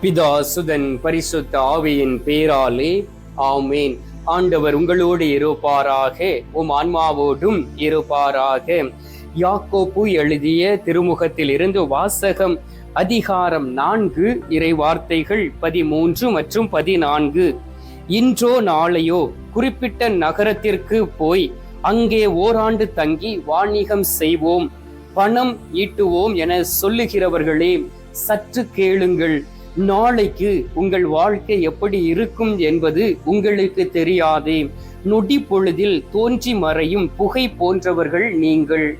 பிதா சுதன் பரிசுத்த ஆவியின் பேராலே ஆமேன். ஆண்டவர் உங்களோடு இருப்பாராக உம் ஆன்மாவோடும் இருப்பாராக. யாக்கோப்பு எழுதிய திருமுகத்தில் இருந்து வாசகம் அதிகாரம் நான்கு இறை வார்த்தைகள் பதிமூன்று மற்றும் பதினான்கு. இன்றோ நாளையோ குறிப்பிட்ட நகரத்திற்கு போய் அங்கே ஓராண்டு தங்கி வாணிகம் செய்வோம். பணம் ஈட்டுவோம் என சொல்லுகிறவர்களே சற்று கேளுங்கள். நாளைக்கு உங்கள் வாழ்க்கை எப்படி இருக்கும் என்பது உங்களுக்கு தெரியாதே. நொடி பொழுதில் தோன்றி மறையும் புகை போன்றவர்கள் நீங்கள்.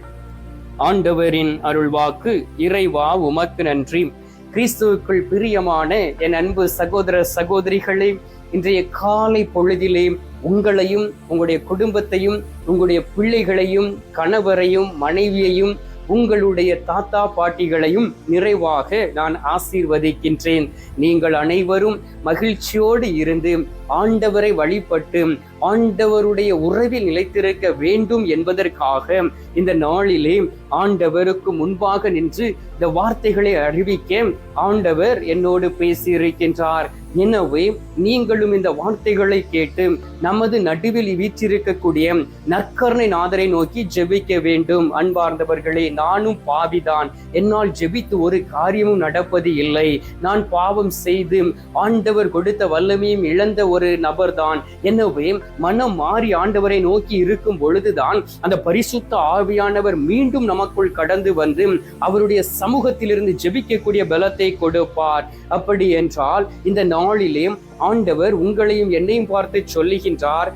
ஆண்டவரின் அருள்வாக்கு இறைவா உமக்கு நன்றி. கிறிஸ்துவுக்குள் பிரியமான என் அன்பு சகோதர சகோதரிகளே இன்றைய காலை பொழுதிலே உங்களையும் உங்களுடைய குடும்பத்தையும் உங்களுடைய பிள்ளைகளையும் கணவரையும் மனைவியையும் உங்களுடைய தாத்தா பாட்டிகளையும் நிறைவாக நான் ஆசீர்வதிக்கின்றேன். நீங்கள் அனைவரும் மகிழ்ச்சியோடு இருந்து ஆண்டவரை வழிபட்டு ஆண்டவருடைய உறவில் நிலைத்திருக்க வேண்டும் என்பதற்காக இந்த நாளிலே ஆண்டவருக்கு முன்பாக நின்று இந்த வார்த்தைகளை அறிவிக்க ஆண்டவர் என்னோடு பேசியிருக்கின்றார். எனவே நீங்களும் இந்த வார்த்தைகளை கேட்டு நமது நடுவில் வீற்றிருக்கக்கூடிய நற்கருணை நாதரை நோக்கி ஜெபிக்க வேண்டும். அன்பார்ந்தவர்களே நானும் பாவிதான். என்னால் ஜெபித்து ஒரு காரியமும் நடப்பது இல்லை. நான் பாவம் செய்து ஆண்டவர் கொடுத்த வல்லமையும் இழந்த ஒரு நபர்தான். எனவே மனம் மாறி ஆண்டவரை நோக்கி இருக்கும் பொழுதுதான் அந்த பரிசுத்த ஆவியானவர் மீண்டும் நமக்குள் கடந்து வந்து அவருடைய சமூகத்திலிருந்து ஜெபிக்கக்கூடிய பலத்தை கொடுப்பார். அப்படி என்றால் இந்த நாளிலே ஆண்டவர் உங்களையும் என்னையும் பார்த்து சொல்லுகின்றார்.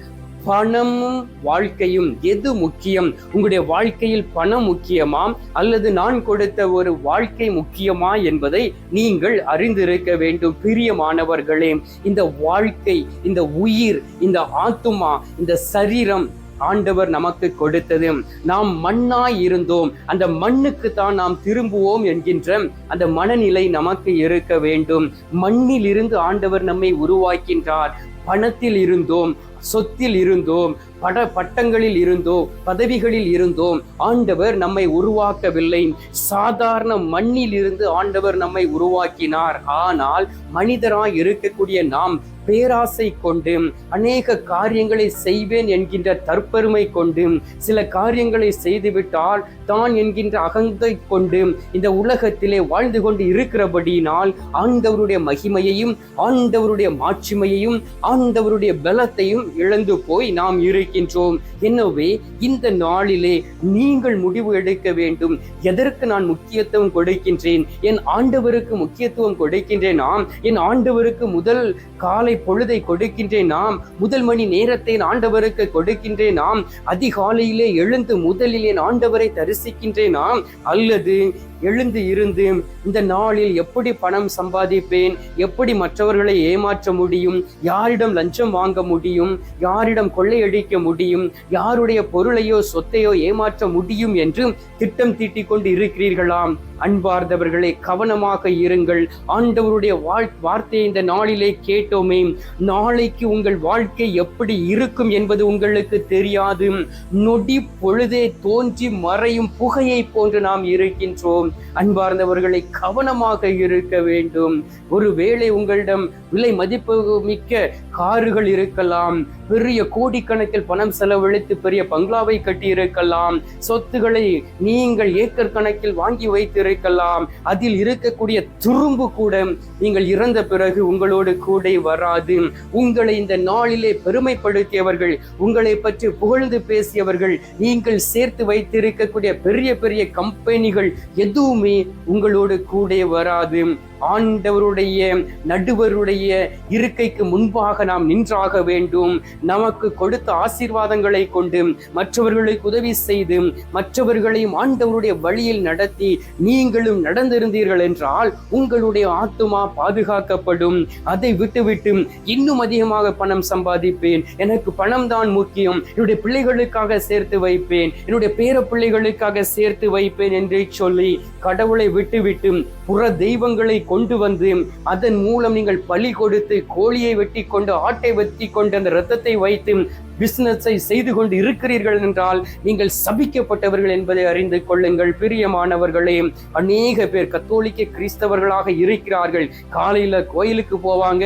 பணமும் வாழ்க்கையும் எது முக்கியம்? உங்களுடைய வாழ்க்கையில் பணம் முக்கியமா? அல்லது நான் கொடுத்த ஒரு வாழ்க்கை முக்கியமா என்பதை நீங்கள் அறிந்திருக்க வேண்டும் பிரியமானவர்களே. இந்த வாழ்க்கை இந்த உயிர் இந்த ஆத்துமா இந்த சரீரம் ஆண்டவர் நமக்கு கொடுத்தது. நாம் மண்ணாய் இருந்தோம். அந்த மண்ணுக்கு தான் நாம் திரும்புவோம் என்கின்ற அந்த மனநிலை நமக்கு இருக்க வேண்டும். மண்ணில் இருந்து ஆண்டவர் நம்மை உருவாக்கின்றார். பணத்தில் இருந்தோம். சொத்தில் இருந்தோம் பட பட்டங்களில் இருந்தோம் பதவிகளில் இருந்தோம். ஆண்டவர் நம்மை உருவாக்கவில்லை. சாதாரண மண்ணில் இருந்து ஆண்டவர் நம்மை உருவாக்கினார். ஆனால் மனிதராய் இருக்கக்கூடிய நாம் பேராசை கொண்டு அநேக காரியங்களை செய்வேன் என்கின்ற தற்பெருமை கொண்டு சில காரியங்களை செய்துவிட்டால் தான் என்கின்ற அகந்தை கொண்டு இந்த உலகத்திலே வாழ்ந்து கொண்டு இருக்கிறபடியினால் ஆண்டவருடைய மகிமையையும் ஆண்டவருடைய மாட்சிமையையும் ஆண்டவருடைய பலத்தையும் இழந்து போய் நாம் இருக்கின்றோம். எனவே இந்த நாளிலே நீங்கள் முடிவு எடுக்க வேண்டும். எதற்கு நான் முக்கியத்துவம் கொடுக்கின்றேன்? என் ஆண்டவருக்கு முக்கியத்துவம் கொடுக்கின்றேன்? நாம் என் ஆண்டவருக்கு முதல் காலை பொழுதை கொடுக்கின்றேன் நாம். முதல் மணி நேரத்தை ஆண்டவருக்கு கொடுக்கின்றேன் நாம். அதிகாலையிலே எழுந்து முதலிலே ஆண்டவரை தரிசிக்கின்றேன் நாம். அல்லது எழுந்து இருந்து இந்த நாளில் எப்படி பணம் சம்பாதிப்பேன்? எப்படி மற்றவர்களை ஏமாற்ற முடியும்? யாரிடம் லஞ்சம் வாங்க முடியும்? யாரிடம் கொள்ளையடிக்க முடியும்? யாருடைய பொருளையோ சொத்தையோ ஏமாற்ற முடியும் என்று திட்டம் தீட்டிக் கொண்டு இருக்கிறீர்களாம். அன்பார்ந்தவர்களே கவனமாக இருங்கள். ஆண்டவருடைய வாழ் வார்த்தையை இந்த நாளிலே கேட்டோமே. நாளைக்கு உங்கள் வாழ்க்கை எப்படி இருக்கும் என்பது உங்களுக்கு தெரியாது. நொடி பொழுதே தோன்றி மறையும் புகையை போன்று நாம் இருக்கின்றோம். அன்பார்ந்தவர்களை கவனமாக இருக்க வேண்டும். ஒருவேளை உங்களிடம் விலை மதிப்பு மிக்க கார்கள் இருக்கலாம். பெரிய கோடிக்கணக்கில் பணம் செலவழித்து பெரிய பங்களாவை கட்டி இருக்கலாம் சொத்துக்களை நீங்கள் ஏக்கர் கணக்கில் வாங்கி வைத்திருக்கலாம். அதில் இருக்கக்கூடிய துரும்பு கூட நீங்கள் இறந்த பிறகு உங்களோடு கூட வராது உங்களை இந்த நாளிலே பெருமைப்படுத்தியவர்கள் உங்களை பற்றி புகழ்ந்து பேசியவர்கள் நீங்கள் சேர்த்து வைத்திருக்கக்கூடிய பெரிய பெரிய கம்பெனிகள் எதுவுமே உங்களோடு கூட வராது. ஆண்டவருடைய நடுவருடைய இருக்கைக்கு முன்பாக நாம் நின்றாக வேண்டும். நமக்கு கொடுத்த ஆசீர்வாதங்களை கொண்டு மற்றவர்களுக்கு உதவி செய்து மற்றவர்களையும் ஆண்டவருடைய வழியில் நடத்தி நீங்களும் நடந்திருந்தீர்கள் என்றால் உங்களுடைய ஆத்துமா பாதுகாக்கப்படும். அதை விட்டுவிட்டு இன்னும் அதிகமாக பணம் சம்பாதிப்பேன். எனக்கு பணம் தான் முக்கியம். என்னுடைய பிள்ளைகளுக்காக சேர்த்து வைப்பேன். என்னுடைய பேர பிள்ளைகளுக்காக சேர்த்து வைப்பேன் என்று சொல்லி கடவுளை விட்டுவிட்டு புற தெய்வங்களை கொண்டு வந்து அதன் மூலம் நீங்கள் பலி கொடுத்து கோழியை வெட்டி கொண்டு ஆட்டை வெட்டி கொண்டு அந்த ரத்தத்தை வைத்து பிசினஸை செய்து கொண்டு இருக்கிறீர்கள் என்றால் நீங்கள் சபிக்கப்பட்டவர்கள் என்பதை அறிந்து கொள்ளுங்கள். பிரியமானவர்களே அநேக பேர் கத்தோலிக்க கிறிஸ்தவர்களாக இருக்கிறார்கள். காலையில கோயிலுக்கு போவாங்க.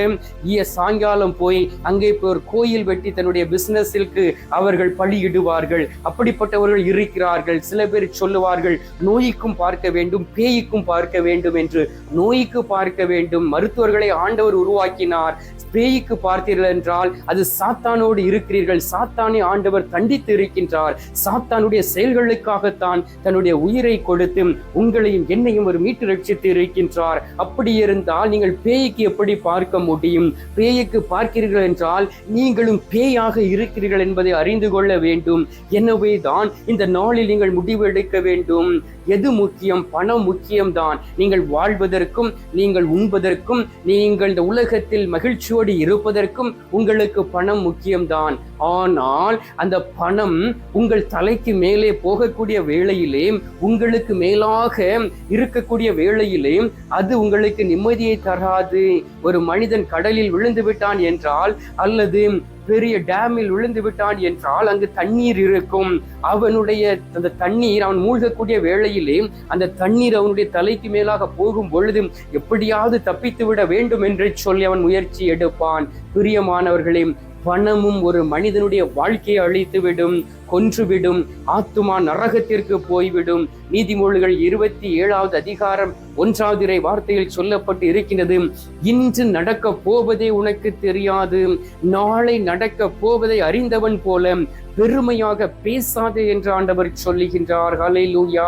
சாயங்காலம் போய் அங்கே போய் ஒரு கோயில் வெட்டி தன்னுடைய பிசினஸிற்கு அவர்கள் பலியிடுவார்கள். அப்படிப்பட்டவர்கள் இருக்கிறார்கள். சில பேர் சொல்லுவார்கள் நோய்க்கும் பார்க்க வேண்டும் பேய்க்கும் பார்க்க வேண்டும் என்று. நோய்க்கு பார்க்க வேண்டும். மருத்துவர்களை ஆண்டவர் உருவாக்கினார். பேய்க்கு பார்த்தீர்கள் என்றால் அது சாத்தானோடு இருக்கிறீர்கள். சாத்தானை ஆண்டவர் தண்டித்து இருக்கின்றார். சாத்தானுடைய செயல்களுக்காகத்தான் தன்னுடைய உயிரை கொடுத்து உங்களையும் என்னையும் ஒரு மீட்டு ரட்சித்து இருக்கின்றார். அப்படி இருந்தால் நீங்கள் பேய்க்கு எப்படி பார்க்க முடியும்? பேய்க்கு பார்க்கிறீர்கள் என்றால் நீங்களும் பேயாக இருக்கிறீர்கள் என்பதை அறிந்து கொள்ள வேண்டும். எனவே தான் இந்த நாளில் நீங்கள் முடிவு எடுக்க வேண்டும். எது முக்கியம்? பணம் முக்கியம்தான். நீங்கள் வாழ்வதற்கும் நீங்கள் உண்பதற்கும் நீங்கள் இந்த உலகத்தில் மகிழ்ச்சியோடு இருப்பதற்கும் உங்களுக்கு பணம் முக்கியம்தான். ஆனால் அந்த பணம் உங்கள் தலைக்கு மேலே போகக்கூடிய வேளையிலே உங்களுக்கு மேலாக இருக்கக்கூடிய வேளையிலே அது உங்களுக்கு நிம்மதியை தராது. ஒரு மனிதன் கடலில் விழுந்து விட்டான் என்றால் அல்லது பெரிய டேமில் விழுந்து விட்டான் என்றால் அங்கு தண்ணீர் இருக்கும். அவனுடைய அந்த தண்ணீர் அவன் மூழ்கக்கூடிய வேளையிலே அந்த தண்ணீர் அவனுடைய தலைக்கு மேலாக போகும் பொழுது எப்படியாவது தப்பித்து விட வேண்டும் என்று சொல்லி அவன் முயற்சி எடுப்பான். பிரியமானவர்களே பணமும் ஒரு மனிதனுடைய வாழ்க்கையை அழித்துவிடும். கொன்றுவிடும். ஆத்துமா நரகத்திற்கு போய்விடும். நீதிமொழிகள் இருபத்தி ஏழாவது அதிகாரம் ஒன்றாவது வார்த்தையில் சொல்லப்பட்டு இருக்கின்றது. இன்று நடக்க போவதே உனக்கு தெரியாது. நாளை நடக்க போவதை அறிந்தவன் போல பெருமையாக பேசாதே என்று ஆண்டவர் சொல்லுகின்றார். ஹalleluya.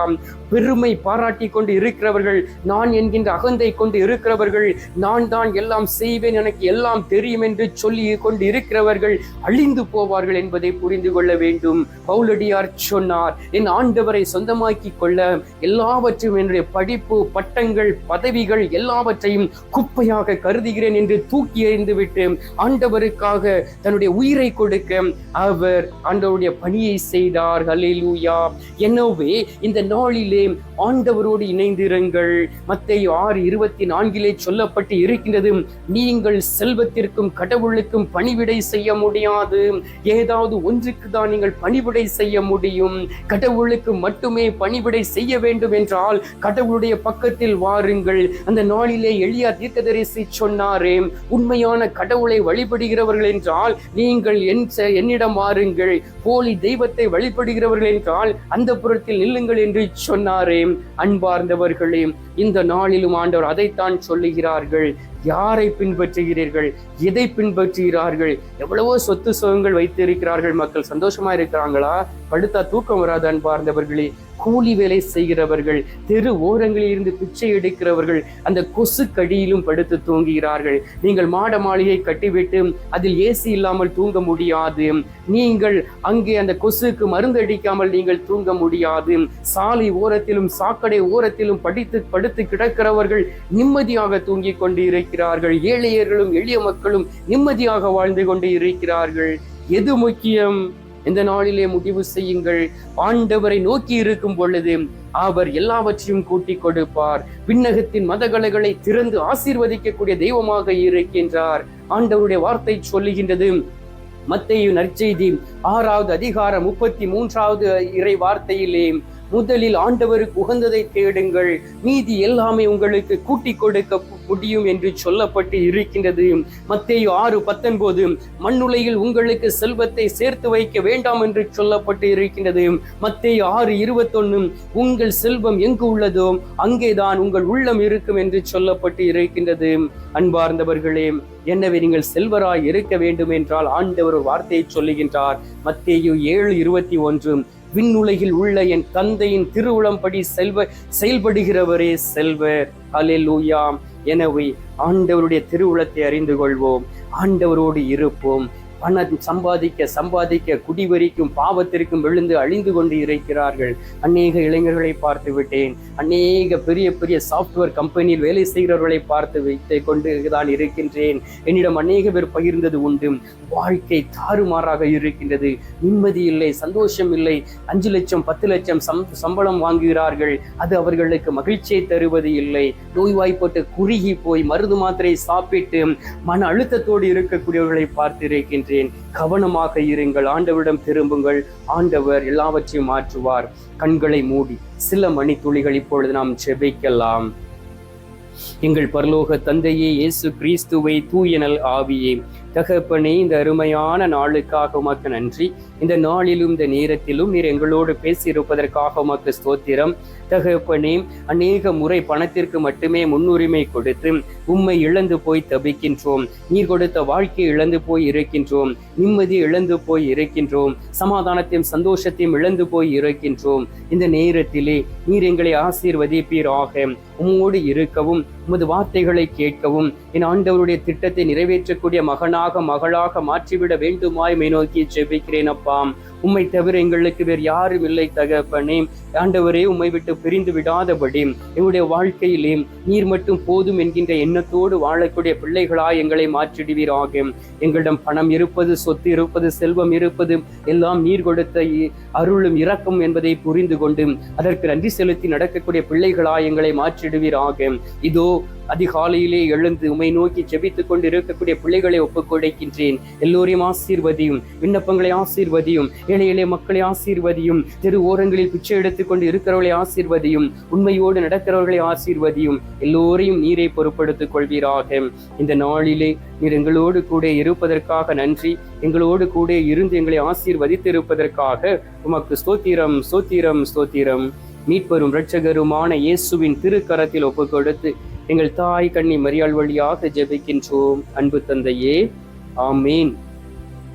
பெருமை பாராட்டி கொண்டு இருக்கிறவர்கள் நான் என்கின்ற அகந்தை கொண்டு இருக்கிறவர்கள் நான் தான் எல்லாம் செய்வேன் எனக்கு எல்லாம் தெரியும் என்று சொல்லி கொண்டு இருக்கிறவர்கள் அழிந்து போவார்கள் என்பதை புரிந்து கொள்ள வேண்டும். பவுலடியார் சொன்னார் என் ஆண்டவரை சொந்தமாக்கி கொள்ள எல்லாவற்றையும் என்னுடைய படிப்பு பட்டங்கள் பதவிகள் எல்லாவற்றையும் குப்பையாக கருதுகிறேன் என்று தூக்கி எறிந்துவிட்டு ஆண்டவருக்காக தன்னுடைய உயிரை கொடுக்க அவர் ஆண்டவருடைய பணியை செய்தார். ஹலிலூயா எனவே இந்த நாளிலே ஆண்டவரோடு இணைந்திருங்கள். மத்தேயு ஆறு இருபத்தி நான்கிலே சொல்லப்பட்டு இருக்கின்றது நீங்கள் செல்வத்திற்கும் கடவுளுக்கும் பணிவிடை செய்ய முடியாது. ஏதாவது ஒன்றுக்கு தான் நீங்கள் பணி பணிவிடை செய்ய முடியும். கடவுளுக்கு மட்டுமே பணிவிடை செய்ய வேண்டும் என்றால் கடவுளுடைய பக்கத்தில் வாருங்கள். அந்த நாளிலே எளியா தீர்க்கதரிசி சொன்னாரே உண்மையான கடவுளை வழிபடுகிறவர்கள் என்றால் நீங்கள் என் செ- என்னிடம் வாருங்கள். போலி தெய்வத்தை வழிபடுகிறவர்கள் என்றால் அந்த புறத்தில் நில்லுங்கள் என்று சொன்னாரே. அன்பார்ந்தவர்களே இந்த நாளிலும் ஆண்டவர் அதைத்தான் சொல்லுகிறார்கள். யாரை பின்பற்றுகிறீர்கள்? எதை பின்பற்றுகிறார்கள்? எவ்வளவோ சொத்து சுகங்கள் வைத்திருக்கிறார்கள் மக்கள். சந்தோஷமா இருக்கிறாங்களா? படுத்தா தூக்கம் வராது அன்பார்ந்தவர்களே. கூலி வேலை செய்கிறவர்கள் தெரு ஓரங்களில் இருந்து பிச்சை எடுக்கிறவர்கள் அந்த கொசு கடியிலும் படுத்து தூங்குகிறார்கள். நீங்கள் மாட மாளிகை கட்டிவிட்டு அதில் ஏசி இல்லாமல் தூங்க முடியாது. நீங்கள் அங்கே அந்த கொசுக்கு மருந்து அடிக்காமல் நீங்கள் தூங்க முடியாது. சாலை ஓரத்திலும் சாக்கடை ஓரத்திலும் படித்து படுத்து கிடக்கிறவர்கள் நிம்மதியாக தூங்கிக் கொண்டு இருக்கிறார்கள் ஏழையர்களும் எளிய மக்களும் நிம்மதியாக வாழ்ந்து கொண்டு இருக்கிறார்கள் எது முக்கியம்? இந்த நாளிலே முடிவு செய்யுங்கள். ஆண்டவரை நோக்கி இருக்கும் பொழுது அவர் எல்லாவற்றையும் கூட்டி கொடுப்பார். விண்ணகத்தின் மதகலைகளை திறந்து ஆசீர்வதிக்கக்கூடிய தெய்வமாக இருக்கின்றார். ஆண்டவருடைய வார்த்தை சொல்லுகின்றது. மத்தேயு நற்செய்தி ஆறாவது அதிகாரம் முப்பத்தி மூன்றாவது இறை வார்த்தையிலே முதலில் ஆண்டவருக்கு உகந்ததை தேடுங்கள். மீதி எல்லாமே உங்களுக்கு கூட்டி கொடுக்க முடியும் என்று சொல்லப்பட்டு இருக்கின்றது. மத்தேயு ஆறு பத்தொன்பது மண்ணுலையில் உங்களுக்கு செல்வத்தை சேர்த்து வைக்க வேண்டாம் என்று சொல்லப்பட்டு இருக்கின்றது. மத்தேயு ஆறு இருபத்தொன்னு உங்கள் செல்வம் எங்கு உள்ளதோ அங்கேதான் உங்கள் உள்ளம் இருக்கும் என்று சொல்லப்பட்டு இருக்கின்றது. அன்பார்ந்தவர்களே எனவே நீங்கள் செல்வராய் இருக்க வேண்டும் என்றால் ஆண்டவர் ஒரு வார்த்தையை சொல்லுகின்றார். மத்தேயு ஏழு இருபத்தி ஒன்று விண்ணுலகில் உள்ள என் தந்தையின் திருவுளம்படி செல்வ செயல்படுகிறவரே செல்வர். அல்லேலூயா எனவே ஆண்டவருடைய திருவுளத்தை அறிந்து கொள்வோம். ஆண்டவரோடு இருப்போம். பணம் சம்பாதிக்க சம்பாதிக்க குடிவரிக்கும் பாவத்திற்கும் விழுந்து அழிந்து கொண்டு இருக்கிறார்கள். அநேக இளைஞர்களை பார்த்து விட்டேன். அநேக பெரிய பெரிய சாஃப்ட்வேர் கம்பெனியில் வேலை செய்கிறவர்களை பார்த்து வைத்து கொண்டு தான் இருக்கின்றேன். என்னிடம் அநேக பேர் பகிர்ந்தது உண்டு. வாழ்க்கை தாறுமாறாக இருக்கின்றது. நிம்மதி இல்லை சந்தோஷம் இல்லை. அஞ்சு லட்சம் பத்து லட்சம் சம் சம்பளம் வாங்குகிறார்கள். அது அவர்களுக்கு மகிழ்ச்சியை தருவது இல்லை. நோய்வாய்ப்பட்டு குறுகி போய் மருந்து மாத்திரை சாப்பிட்டு மன அழுத்தத்தோடு இருக்கக்கூடியவர்களை பார்த்து சொல்கிறேன் கவனமாக இருங்கள். ஆண்டவரிடம் திரும்புங்கள். ஆண்டவர் எல்லாவற்றையும் மாற்றுவார். கண்களை மூடி சில மணித்துளிகள் இப்பொழுது நாம் செபிக்கலாம் எங்கள் பரலோக தந்தையே இயேசு கிறிஸ்துவை தூயனல் ஆவியே. தகப்பனே இந்த அருமையான நாளுக்காக உமக்கு நன்றி. இந்த நாளிலும் இந்த நேரத்திலும் நீர் எங்களோடு பேசியிருப்பதற்காக உமக்கு ஸ்தோத்திரம். தகப்பனே அநேக முறை பணத்திற்கு மட்டுமே முன்னுரிமை கொடுத்து உம்மை இழந்து போய் தபிக்கின்றோம். நீர் கொடுத்த வாழ்க்கை இழந்து போய் இருக்கின்றோம். நிம்மதி இழந்து போய் இருக்கின்றோம். சமாதானத்தையும் சந்தோஷத்தையும் இழந்து போய் இருக்கின்றோம். இந்த நேரத்திலே நீர் எங்களை ஆசீர்வதிப்பீராக. உம்மோடு இருக்கவும் உமது வார்த்தைகளை கேட்கவும் என் ஆண்டவருடைய திட்டத்தை நிறைவேற்றக்கூடிய மகனாக மகளாக மாற்றிவிட வேண்டுமாய் மை நோக்கி ஜெபிக்கிறேன் farm உம்மை தவிர எங்களுக்கு வேறு யாரும் இல்லை தகப்பனே. ஆண்டவரே உம்மை விட்டு பிரிந்து விடாதபடி எங்களுடைய வாழ்க்கையிலே நீர் மட்டும் போதும் என்கின்ற எண்ணத்தோடு வாழக்கூடிய பிள்ளைகளாய் எங்களை மாற்றிடுவீராக. எங்களிடம் பணம் இருப்பது சொத்து இருப்பது செல்வம் இருப்பது எல்லாம் நீர் கொடுத்த இ- அருளும் இரக்கம் என்பதை புரிந்து கொண்டு அதற்கு நன்றி செலுத்தி நடக்கக்கூடிய பிள்ளைகளாய் எங்களை மாற்றிடுவீராக. இதோ அதிகாலையிலே எழுந்து உமை நோக்கி ஜெபித்துக் கொண்டு இருக்கக்கூடிய பிள்ளைகளை ஒப்புக் கொடுக்கின்றேன் எல்லோரையும் ஆசீர்வதியும் விண்ணப்பங்களை ஆசீர்வதியும். ஏழை எளிய மக்களை ஆசீர்வதியும் தெரு ஓரங்களில் பிச்சை எடுத்துக்கொண்டு இருக்கிறவர்களை ஆசீர்வதியும் உண்மையோடு நடக்கிறவர்களை ஆசீர்வதியும் எல்லோரையும் நீரை பொறுப்படுத்திக் கொள்வீராக. இந்த நாளிலே நீர் எங்களோடு கூட இருப்பதற்காக நன்றி. எங்களோடு கூட இருந்து எங்களை ஆசீர்வதித்து இருப்பதற்காக உமக்கு ஸ்தோத்திரம் ஸ்தோத்திரம் ஸ்தோத்திரம். மீட்பெரும் இரட்சகருமான இயேசுவின் திருக்கரத்தில் ஒப்பு கொடுத்து எங்கள் தாய் கண்ணி மரியாள் வழியாக ஜெபிக்கின்றோம். அன்பு தந்தையே ஆமீன்.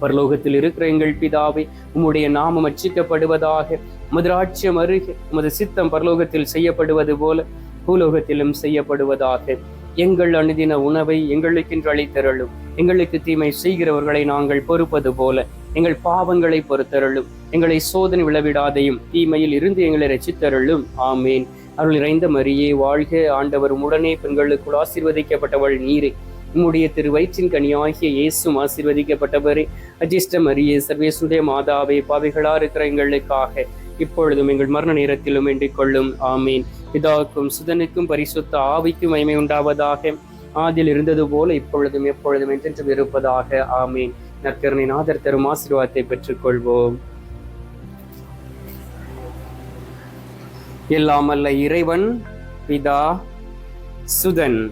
பரலோகத்தில் இருக்கிற எங்கள் பிதாவை உம்முடைய நாமம் அச்சிக்கப்படுவதாக முதராட்சியம் அருகே உமது சித்தம் பரலோகத்தில் செய்யப்படுவது போல பூலோகத்திலும் செய்யப்படுவதாக. எங்கள் அணுதின உணவை எங்களுக்கென்று அளித்தருளும். எங்களுக்கு தீமை செய்கிறவர்களை நாங்கள் பொறுப்பது போல எங்கள் பாவங்களை பொறுத்தருளும். எங்களை சோதனை விளவிடாதையும் தீமையில் இருந்து எங்களை ரசித்தருளும் ஆமேன். அருள் இறைந்த மரியே வாழ்க ஆண்டவர் உடனே பெண்களுக்குள் ஆசீர்வதிக்கப்பட்டவள் நீரே. உம்முடைய திரு வயிற்றின் கனியாகிய இயேசும் ஆசீர்வதிக்கப்பட்டவரே. அஜிஷ்ட மரியே சர்வேசுடைய மாதாவே பாவிகளா இருக்கிற எங்களுக்காக இப்பொழுதும் எங்கள் மரண நேரத்திலும் வேண்டிக் கொள்ளும். ஆமீன். பிதாவுக்கும் சுதனுக்கும் பரிசுத்த ஆவிக்கும் மகிமை உண்டாவதாக. ஆதில் இருந்தது போல இப்பொழுதும் எப்பொழுதும் என்றென்றும் இருப்பதாக. ஆமீன். நற்கரணை நாதர் தரும் ஆசீர்வாதத்தை பெற்றுக்கொள்வோம். எல்லாமல்ல இறைவன் பிதா சுதன்.